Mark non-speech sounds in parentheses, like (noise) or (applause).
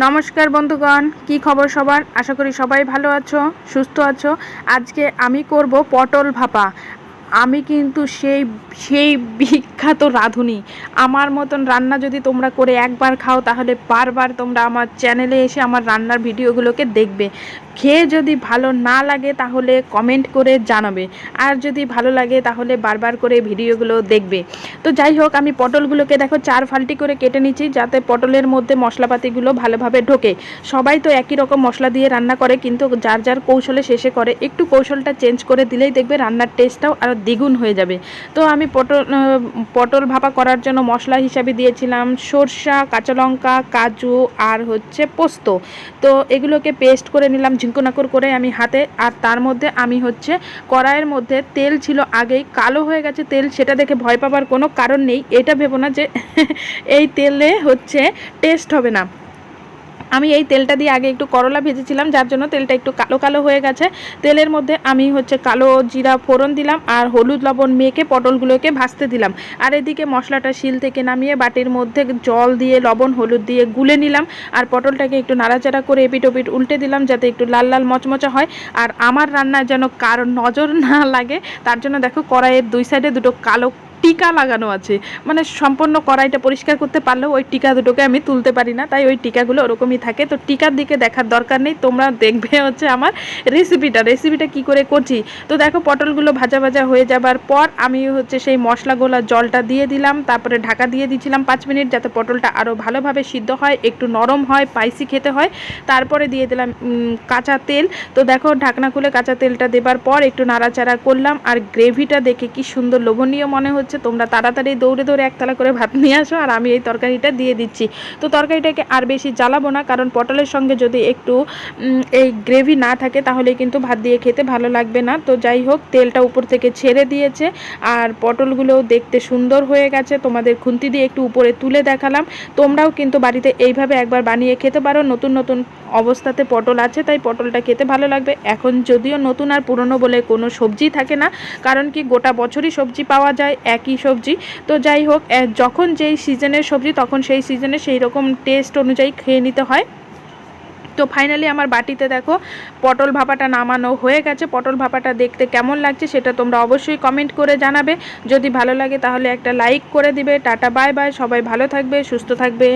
নমস্কার বন্ধুগণ, কি খবর সবার? আশা করি সবাই ভালো আছো, সুস্থ আছো। আজকে আমি করব পটল ভাপা। আমি কিন্তু সেই সেই বিখ্যাত রাঁধুনি। আমার মতন রান্না যদি তোমরা করে একবার খাও, তাহলে বারবার তোমরা আমার চ্যানেলে এসে আমার রান্নার ভিডিওগুলোকে দেখবে। খেয়ে যদি ভালো না লাগে তাহলে কমেন্ট করে জানাবে। আর যদি ভালো লাগে তাহলে বারবার করে ভিডিওগুলো দেখবে। তো যাই হোক, আমি পটলগুলোকে দেখো চার ফাল্টি করে কেটে নিচ্ছি যাতে পটলের মধ্যে মশলাপাতিগুলো ভালোভাবে ঢোকে। সবাই তো একই রকম মশলা দিয়ে রান্না করে, কিন্তু যার যার কৌশলে শেষে করে। একটু কৌশলটা চেঞ্জ করে দিলেই দেখবে রান্নার টেস্টটাও আরও দ্বিগুণ হয়ে যাবে। তো আমি পটল পটল ভাপা করার জন্য মশলা হিসাবে দিয়েছিলাম সরষা, কাঁচা লঙ্কা, কাজু আর হচ্ছে পোস্ত। তো এগুলোকে পেস্ট করে নিলাম ঝিঙ্কুনাকুর করে আমি হাতে, আর তার মধ্যে আমি হচ্ছে কড়াইয়ের মধ্যে তেল ছিল আগেই, কালো হয়ে গেছে তেল, সেটা দেখে ভয় পাবার কোনো কারণ নেই। এটা ভেবো না যে (laughs) এই তেলে হচ্ছে টেস্ট হবে না। আমি এই তেলটা দিয়ে আগে একটু করলা ভেজেছিলাম, যার জন্য তেলটা একটু কালো কালো হয়ে গেছে। তেলের মধ্যে আমি হচ্ছে কালো জিরা ফোড়ন দিলাম আর হলুদ লবণ মেখে পটলগুলোকে ভাজতে দিলাম। আর এদিকে মশলাটা শিল থেকে নামিয়ে বাটির মধ্যে জল দিয়ে, লবণ, হলুদ দিয়ে গুলে নিলাম। আর পটলটাকে একটু নাড়াচাড়া করে এপিট ওপিট উল্টে দিলাম যাতে একটু লাল লাল মচমচা হয়। আর আমার রান্নায় যেন কারও নজর না লাগে, তার জন্য দেখো কড়াইয়ের দুই সাইডে দুটো কালো টিকা লাগানো আছে। মানে সম্পূর্ণ কড়াইটা পরিষ্কার করতে পারলেও ওই টিকা দুটোকে আমি তুলতে পারি না, তাই ওই টিকাগুলো ওরকমই থাকে। তো টিকার দিকে দেখার দরকার নেই, তোমরা দেখবে হচ্ছে আমার রেসিপিটা রেসিপিটা কি করে করছি? তো দেখো পটলগুলো ভাজা ভাজা হয়ে যাবার পর আমি হচ্ছে সেই মশলাগুলো জলটা দিয়ে দিলাম, তারপরে ঢাকা দিয়ে দিয়েছিলাম পাঁচ মিনিট যাতে পটলটা আরও ভালোভাবে সিদ্ধ হয়, একটু নরম হয় স্পাইসি খেতে হয়। তারপরে দিয়ে দিলাম কাঁচা তেল। তো দেখো ঢাকনা খুলে কাঁচা তেলটা দেবার পর একটু নাড়াচাড়া করলাম, আর গ্রেভিটা দেখে কি সুন্দর লোভনীয় মনে হচ্ছে। তোমরা তাড়াতাড়ি দৌড়ে দৌড়ে একতলা করে ভাত নিয়ে আসো আর আমি এই তরকারিটা দিয়ে দিচ্ছি। তো তরকারিটাকে আর বেশি জ্বালাবো না, কারণ পটলের সঙ্গে যদি একটু এই গ্রেভি না থাকে তাহলে কিন্তু ভাত দিয়ে খেতে ভালো লাগবে না। তো যাই হোক, তেলটা উপর থেকে ছেড়ে দিয়েছে আর পটলগুলোও দেখতে সুন্দর হয়ে গেছে। তোমাদের খুন্তি দিয়ে একটু উপরে তুলে দেখালাম। তোমরাও কিন্তু বাড়িতে এইভাবে একবার বানিয়ে খেতে পারো। নতুন নতুন অবস্থাতে পটল আছে, তাই পটলটা খেতে ভালো লাগবে। এখন যদিও নতুন আর পুরনো বলে কোনো সবজি থাকে না, কারণ কি গোটা বছরই সবজি পাওয়া যায়। একই সবজি। তো যাই হোক যখন যেই সিজনের সবজি, তখন সেই সিজনে সেই রকম টেস্ট অনুযায়ী খেয়ে নিতে হয়। তো ফাইনালি আমার বাটিতে দেখো, পটল ভাপাটা নামানো হয়ে গেছে। পটল ভাপাটা দেখতে কেমন লাগছে সেটা তোমরা অবশ্যই কমেন্ট করে জানাবে। যদি ভালো লাগে তাহলে একটা লাইক করে দিবে। টাটা বাই বাই সবাই ভালো থাকবে, সুস্থ থাকবে।